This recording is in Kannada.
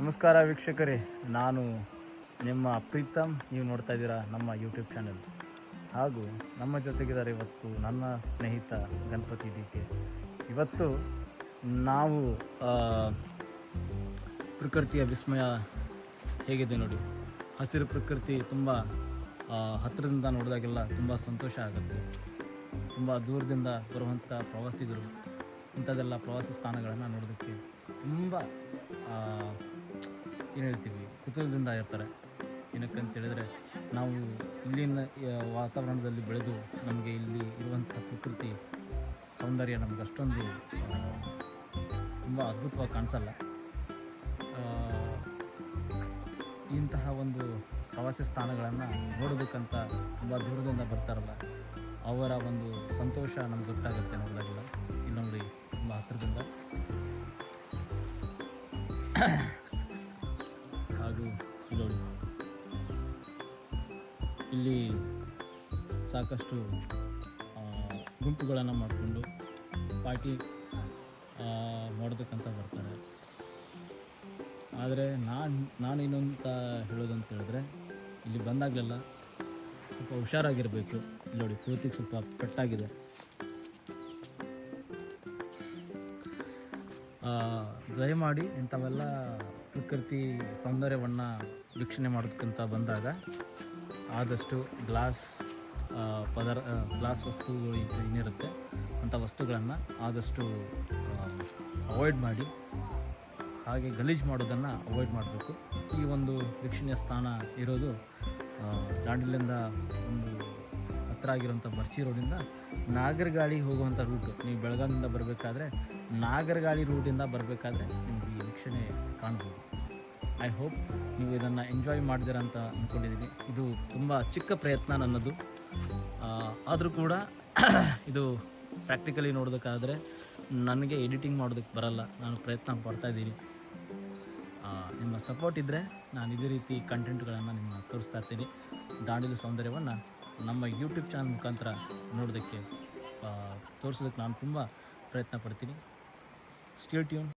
ನಮಸ್ಕಾರ ವೀಕ್ಷಕರೇ. ನಾನು ನಿಮ್ಮ ಪ್ರೀತಮ್. ನೀವು ನೋಡ್ತಾ ಇದ್ದೀರಾ ನಮ್ಮ ಯೂಟ್ಯೂಬ್ ಚಾನೆಲ್ ಹಾಗೂ ನಮ್ಮ ಜೊತೆಗಿದ್ದಾರೆ ಇವತ್ತು ನನ್ನ ಸ್ನೇಹಿತ ಗಣಪತಿ ಡಿ ಕೆ. ಇವತ್ತು ನಾವು ಪ್ರಕೃತಿಯ ವಿಸ್ಮಯ ಹೇಗಿದೆ ನೋಡಿ. ಹಸಿರು ಪ್ರಕೃತಿ ತುಂಬ ಹತ್ತಿರದಿಂದ ನೋಡಿದಾಗೆಲ್ಲ ತುಂಬ ಸಂತೋಷ ಆಗುತ್ತೆ. ತುಂಬ ದೂರದಿಂದ ಬರುವಂಥ ಪ್ರವಾಸಿಗರು ಇಂಥದ್ದೆಲ್ಲ ಪ್ರವಾಸಿ ಸ್ಥಾನಗಳನ್ನು ನೋಡೋದಕ್ಕೆ ತುಂಬ ಏನು ಹೇಳ್ತೀವಿ? ಕುತೂಹಲದಿಂದ ಇರ್ತಾರೆ ಏನಕ್ಕಂತ ಹೇಳಿದ್ರೆ, ನಾವು ಇಲ್ಲಿನ ವಾತಾವರಣದಲ್ಲಿ ಬೆಳೆದು ನಮಗೆ ಇಲ್ಲಿ ಇರುವಂಥ ಪ್ರಕೃತಿ ಸೌಂದರ್ಯ ನಮ್ಗೆ ಅಷ್ಟೊಂದು ತುಂಬ ಅದ್ಭುತವಾಗಿ ಕಾಣಿಸಲ್ಲ. ಇಂತಹ ಒಂದು ಪ್ರವಾಸಿ ಸ್ಥಾನಗಳನ್ನು ನೋಡೋದಕ್ಕಂತ ತುಂಬ ದೂರದಿಂದ ಬರ್ತಾರಲ್ಲ, ಅವರ ಒಂದು ಸಂತೋಷ ನಮ್ಗೆ ಗೊತ್ತಾಗುತ್ತೆ ನೋಡಿದಾಗೆಲ್ಲ. ಇಲ್ಲಿ ನೋಡಿ, ತುಂಬ ಹತ್ತಿರದಿಂದ ನೋಡಿ ಇಲ್ಲಿ ಸಾಕಷ್ಟು ಗುಂಪುಗಳನ್ನು ಮಾಡಿಕೊಂಡು ಪಾರ್ಟಿ ಮಾಡೋದಕ್ಕಂತ ಬರ್ತಾರೆ. ಆದರೆ ನಾನು ನಾನು ಇನ್ನೊಂತ ಹೇಳೋದಂತ ಹೇಳಿದ್ರೆ, ಇಲ್ಲಿ ಬಂದಾಗಲೆಲ್ಲ ಸ್ವಲ್ಪ ಹುಷಾರಾಗಿರಬೇಕು. ನೋಡಿ ಕೂತಿಗೆ ಸ್ವಲ್ಪ ಪೆಟ್ಟಾಗಿದೆ. ದಯಮಾಡಿ ಇಂಥವೆಲ್ಲ ಪ್ರಕೃತಿ ಸೌಂದರ್ಯವನ್ನು ವೀಕ್ಷಣೆ ಮಾಡೋದಕ್ಕಂತ ಬಂದಾಗ ಆದಷ್ಟು ಗ್ಲಾಸ್ ಪದಾರ್ ಗ್ಲಾಸ್ ವಸ್ತುಗಳು ಏನಿರುತ್ತೆ ಅಂಥ ವಸ್ತುಗಳನ್ನು ಆದಷ್ಟು ಅವಾಯ್ಡ್ ಮಾಡಿ, ಹಾಗೆ ಗಲೀಜು ಮಾಡೋದನ್ನು ಅವಾಯ್ಡ್ ಮಾಡಬೇಕು. ಈ ಒಂದು ವೀಕ್ಷಣೀಯ ಸ್ಥಾನ ಇರೋದು ದಾಂಡಿಲಿಂದ ಒಂದು ಹತ್ತಿರ ಆಗಿರೋಂಥ ಬರ್ಚಿ ರೋಡಿಂದ ನಾಗರಗಾಳಿ ಹೋಗುವಂಥ ರೂಟು. ನೀವು ಬೆಳಗಾವಿಂದ ಬರಬೇಕಾದ್ರೆ ನಾಗರಗಾಳಿ ರೂಟಿಂದ ಬರಬೇಕಾದ್ರೆ ನಿಮಗೆ ಈ ವೀಕ್ಷಣೆ ಕಾಣ್ಬೋದು ಐ ಹೋಪ್ ನೀವು ಇದನ್ನು ಎಂಜಾಯ್ ಮಾಡಿದಿರ ಅಂತ ಅಂದ್ಕೊಂಡಿದ್ದೀನಿ ಇದು ತುಂಬ ಚಿಕ್ಕ ಪ್ರಯತ್ನ ನನ್ನದು. ಆದರೂ ಕೂಡ ಇದು ಪ್ರಾಕ್ಟಿಕಲಿ ನೋಡೋದಕ್ಕಾದರೆ ನನಗೆ ಎಡಿಟಿಂಗ್ ಮಾಡೋದಕ್ಕೆ ಬರಲ್ಲ. ನಾನು ಪ್ರಯತ್ನ ಪಡ್ತಾ ಇದ್ದೀನಿ. ಆ, ನಿಮ್ಮ ಸಪೋರ್ಟ್ ಇದ್ದರೆ ನಾನು ಇದೇ ರೀತಿ ಕಂಟೆಂಟ್ಗಳನ್ನು ನಿಮ್ಮ ತೋರಿಸ್ತಾ ಇರ್ತೀನಿ. ದಾಂಡೇಲಿ ಸೌಂದರ್ಯವನ್ನು ನಮ್ಮ ಯೂಟ್ಯೂಬ್ ಚಾನಲ್ ಮುಖಾಂತರ ನೋಡೋದಕ್ಕೆ ತೋರಿಸೋದಕ್ಕೆ ನಾನು ತುಂಬ ಪ್ರಯತ್ನ ಪಡ್ತೀನಿ. Still tune